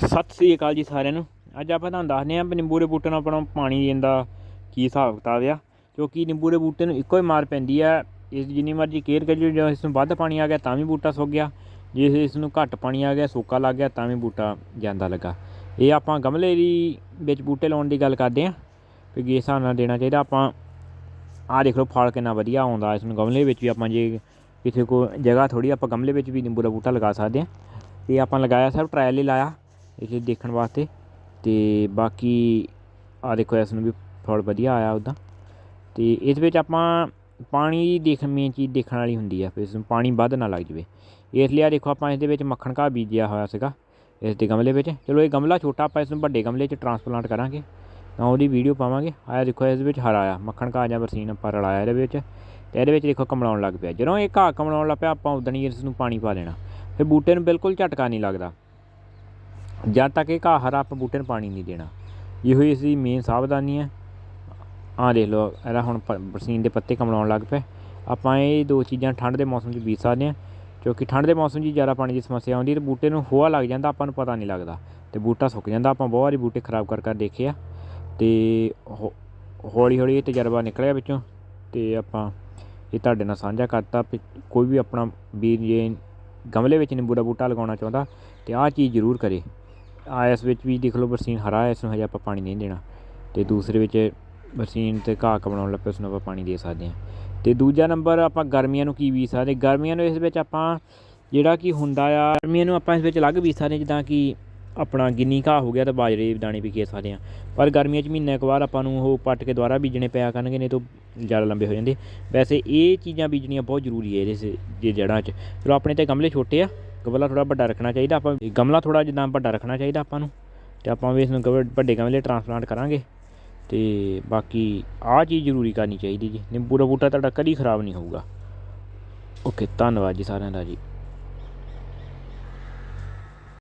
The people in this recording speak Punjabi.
ਸਤਿ ਸ੍ਰੀ ਅਕਾਲ ਜੀ ਸਾਰਿਆਂ ਨੂੰ। ਅੱਜ ਆਪਾਂ ਤੁਹਾਨੂੰ ਦੱਸਦੇ ਹਾਂ ਵੀ ਨਿੰਬੂ ਦੇ ਬੂਟੇ ਨੂੰ ਆਪਣਾ ਪਾਣੀ ਦੇਣ ਦਾ ਕੀ ਹਿਸਾਬ ਕਿਤਾਬ ਆ। ਕਿਉਂਕਿ ਨਿੰਬੂ ਦੇ ਬੂਟੇ ਨੂੰ ਇੱਕੋ ਹੀ ਮਾਰ ਪੈਂਦੀ ਆ। ਇਸ ਜਿੰਨੀ ਮਰਜ਼ੀ ਕੇਅਰ ਕਰੀਏ, ਜੇ ਇਸ ਨੂੰ ਵੱਧ ਪਾਣੀ ਆ ਗਿਆ ਤਾਂ ਵੀ ਬੂਟਾ ਸੁੱਕ ਗਿਆ। ਜੇ ਇਸ ਨੂੰ ਘੱਟ ਪਾਣੀ ਆ ਗਿਆ, ਸੋਕਾ ਲੱਗ ਗਿਆ, ਤਾਂ ਵੀ ਬੂਟਾ ਜਾਂਦਾ ਲੱਗਾ। ਇਹ ਆਪਾਂ ਗਮਲੇ ਦੀ ਵਿੱਚ ਬੂਟੇ ਲਾਉਣ ਦੀ ਗੱਲ ਕਰਦੇ ਹਾਂ। ਵੀ ਕਿਸ ਹਿਸਾਬ ਨਾਲ ਦੇਣਾ ਚਾਹੀਦਾ, ਆਪਾਂ ਆਹ ਦੇਖ ਲਓ ਫਲ ਕਿੰਨਾ ਵਧੀਆ ਆਉਂਦਾ। ਇਸ ਨੂੰ ਗਮਲੇ ਵਿੱਚ ਵੀ ਆਪਾਂ ਜੇ ਕਿਸੇ ਕੋ ਜਗ੍ਹਾ ਥੋੜੀ ਆਪਾਂ ਗਮਲੇ ਵਿੱਚ ਵੀ ਨਿੰਬੂ ਦਾ ਬੂਟਾ ਲਗਾ ਸਕਦੇ ਹਾਂ। ਇਹ ਆਪਾਂ ਲਗਾਇਆ ਸਭ ਟਰਾਇਲ ਲਈ ਲਾਇਆ। ਇਹ ਦੇਖਣ ਵਾਸਤੇ। ਤੇ ਬਾਕੀ ਆ ਦੇਖੋ, ਇਸ ਨੂੰ ਵੀ ਫਲ ਵਧੀਆ ਆਇਆ ਉੱਦਾਂ ਤੇ ਇਸ ਵਿੱਚ ਆਪਾਂ ਪਾਣੀ ਦੀ ਦੇਖ ਮੇਨ ਚੀਜ਼ ਦੇਖਣ ਵਾਲੀ ਹੁੰਦੀ ਆ, ਫਿਰ ਇਸ ਨੂੰ ਪਾਣੀ ਵੱਧ ਨਾ ਲੱਗ ਜਵੇ। ਇਸ ਲਈ ਆ ਦੇਖੋ, ਆਪਾਂ ਇਸ ਦੇ ਵਿੱਚ ਮੱਖਣ ਘਾਹ ਬੀਜਿਆ ਹੋਇਆ ਸੀਗਾ, ਇਸ ਦੇ ਗਮਲੇ ਵਿੱਚ। ਚਲੋ, ਇਹ ਗਮਲਾ ਛੋਟਾ, ਆਪਾਂ ਇਸ ਨੂੰ ਵੱਡੇ ਗਮਲੇ 'ਚ ਟਰਾਂਸਪਲਾਂਟ ਕਰਾਂਗੇ। ਤਾਂ ਉਹਦੀ ਵੀਡੀਓ ਪਾਵਾਂਗੇ। ਆਇਆ ਦੇਖੋ, ਇਸ ਵਿੱਚ ਹਰਾ ਆ, ਮੱਖਣ ਘਾਹ ਜਾਂ ਬਰਸੀਨ ਆਪਾਂ ਰਲਾਇਆ ਇਹਦੇ ਵਿੱਚ। ਤੇ ਇਹਦੇ ਵਿੱਚ ਦੇਖੋ, ਕਮਲਾਉਣ ਲੱਗ ਪਿਆ। ਜਦੋਂ ਇਹ ਘਾਹ ਕਮਲਾਉਣ ਲੱਗ ਪਿਆ, ਆਪਾਂ ਉਦਣ ਹੀ ਇਸ ਨੂੰ ਪਾਣੀ ਪਾ ਦੇਣਾ। ਫਿਰ ਬੂਟੇ ਨੂੰ ਬਿਲਕੁਲ ਝਟਕਾ ਨਹੀਂ ਲੱਗਦਾ। ਜਦ ਤੱਕ ਇਹ ਘਾਹ ਹਰਾ ਆਪਾਂ ਬੂਟੇ ਨੂੰ ਪਾਣੀ ਨਹੀਂ ਦੇਣਾ। ਇਹੋ ਹੀ ਇਸਦੀ ਮੇਨ ਸਾਵਧਾਨੀ ਹੈ। ਆਹ ਦੇਖ ਲਓ, ਇਹਦਾ ਹੁਣ ਪ- ਬਰਸੀਨ ਦੇ ਪੱਤੇ ਕਮਲਾਉਣ ਲੱਗ ਪਏ। ਆਪਾਂ ਇਹ ਦੋ ਚੀਜ਼ਾਂ ਠੰਡ ਦੇ ਮੌਸਮ 'ਚ ਬੀਜ ਸਕਦੇ ਹਾਂ। ਕਿਉਂਕਿ ਠੰਡ ਦੇ ਮੌਸਮ 'ਚ ਜ਼ਿਆਦਾ ਪਾਣੀ ਦੀ ਸਮੱਸਿਆ ਆਉਂਦੀ ਤੇ ਬੂਟੇ ਨੂੰ ਹੋਆ ਲੱਗ ਜਾਂਦਾ, ਆਪਾਂ ਨੂੰ ਪਤਾ ਨਹੀਂ ਲੱਗਦਾ। ਤੇ ਬੂਟਾ ਸੁੱਕ ਜਾਂਦਾ, ਆਪਾਂ ਬਹੁਤ ਵਾਰੀ ਬੂਟੇ ਖਰਾਬ ਕਰ ਕਰ ਦੇਖੇ ਆ। ਤੇ ਹੌ- ਹੌਲੀ ਹੌਲੀ ਇਹ ਤਜਰਬਾ ਨਿਕਲਿਆ ਵਿੱਚੋਂ। ਤੇ ਆਪਾਂ ਇਹ ਤੁਹਾਡੇ ਨਾਲ ਸਾਂਝਾ ਕਰਤਾ ਵੀ ਕੋਈ ਵੀ ਆਪਣਾ ਵੀਰ ਜੇ ਗਮਲੇ ਵਿੱਚ ਨਿੰਬੂ ਦਾ ਬੂਟਾ ਲਗਾਉਣਾ ਚਾਹੁੰਦਾ, ਤੇ ਆਹ ਚੀਜ਼ ਜ਼ਰੂਰ ਕਰੇ। ਆਇਸ ਵਿੱਚ ਵੀ ਦੇਖ ਲਓ ਬਰਸੀਨ ਹਰਾ ਹੈ, ਇਸ ਨੂੰ ਹਜੇ ਆਪਾਂ ਪਾਣੀ ਨਹੀਂ ਦੇਣਾ। ਤੇ ਦੂਸਰੇ ਵਿੱਚ ਬਰਸੀਨ ਤੇ ਘਾਹ ਕਮਲਾਉਣ ਲੱਪੇ ਉਸ ਨੂੰ ਆਪਾਂ ਪਾਣੀ ਦੇ ਸਕਦੇ ਹਾਂ। ਤੇ ਦੂਜਾ ਨੰਬਰ ਆਪਾਂ ਗਰਮੀਆਂ ਨੂੰ ਕੀ ਬੀਜ ਸਕਦੇ? ਗਰਮੀਆਂ ਨੂੰ ਇਸ ਵਿੱਚ ਆਪਾਂ ਜਿਹੜਾ ਕਿ ਹੁੰਦਾ ਆ, ਗਰਮੀਆਂ ਨੂੰ ਆਪਾਂ ਇਸ ਵਿੱਚ ਅਲੱਗ ਬੀਜ ਸਕਦੇ ਜਿੱਦਾਂ ਕਿ ਆਪਣਾ ਗਿੰਨੀ ਘਾਹ ਹੋ ਗਿਆ ਤਾਂ ਬਾਜਰੇ ਦਾਣੇ ਵੀ ਖੇ ਸਕਦੇ ਹਾਂ। ਪਰ ਗਰਮੀਆਂ 'ਚ ਮਹੀਨੇ ਕੁ ਬਾਅਦ ਆਪਾਂ ਨੂੰ ਉਹ ਪੱਟ ਕੇ ਦੁਬਾਰਾ ਬੀਜਣੇ ਪਿਆ ਕਰਨਗੇ, ਨਹੀਂ ਤਾਂ ਜ਼ਿਆਦਾ ਲੰਬੇ ਹੋ ਜਾਂਦੇ। ਵੈਸੇ ਇਹ ਚੀਜ਼ਾਂ ਬੀਜਣੀਆਂ ਬਹੁਤ ਜ਼ਰੂਰੀ ਹੈ ਇਹਦੇ ਜੇ ਜੜ੍ਹਾਂ 'ਚ। ਚਲੋ ਆਪਣੇ ਤੇ ਗਮਲੇ ਛੋਟੇ ਆ ਗਮਲਾ ਥੋੜਾ ਵੱਡਾ ਰੱਖਣਾ ਚਾਹੀਦਾ, ਆਪਾਂ ਗਮਲਾ ਥੋੜਾ ਜਿੱਦਾਂ ਵੱਡਾ ਰੱਖਣਾ ਚਾਹੀਦਾ ਆਪਾਂ ਨੂੰ, ਤੇ ਆਪਾਂ ਵੀ ਇਸ ਨੂੰ ਵੱਡੇ ਗਮਲੇ ਟਰਾਂਸਪਲਾਂਟ ਕਰਾਂਗੇ। ਤੇ ਬਾਕੀ ਆਹ ਚੀਜ਼ ਜ਼ਰੂਰੀ ਕਰਨੀ ਚਾਹੀਦੀ ਜੀ, ਨਿੰਬੂ ਦਾ ਬੂਟਾ ਤੁਹਾਡਾ ਕਦੀ ਖਰਾਬ ਨਹੀਂ ਹੋਊਗਾ। ਓਕੇ, ਧੰਨਵਾਦ ਜੀ ਸਾਰਿਆਂ ਦਾ ਜੀ।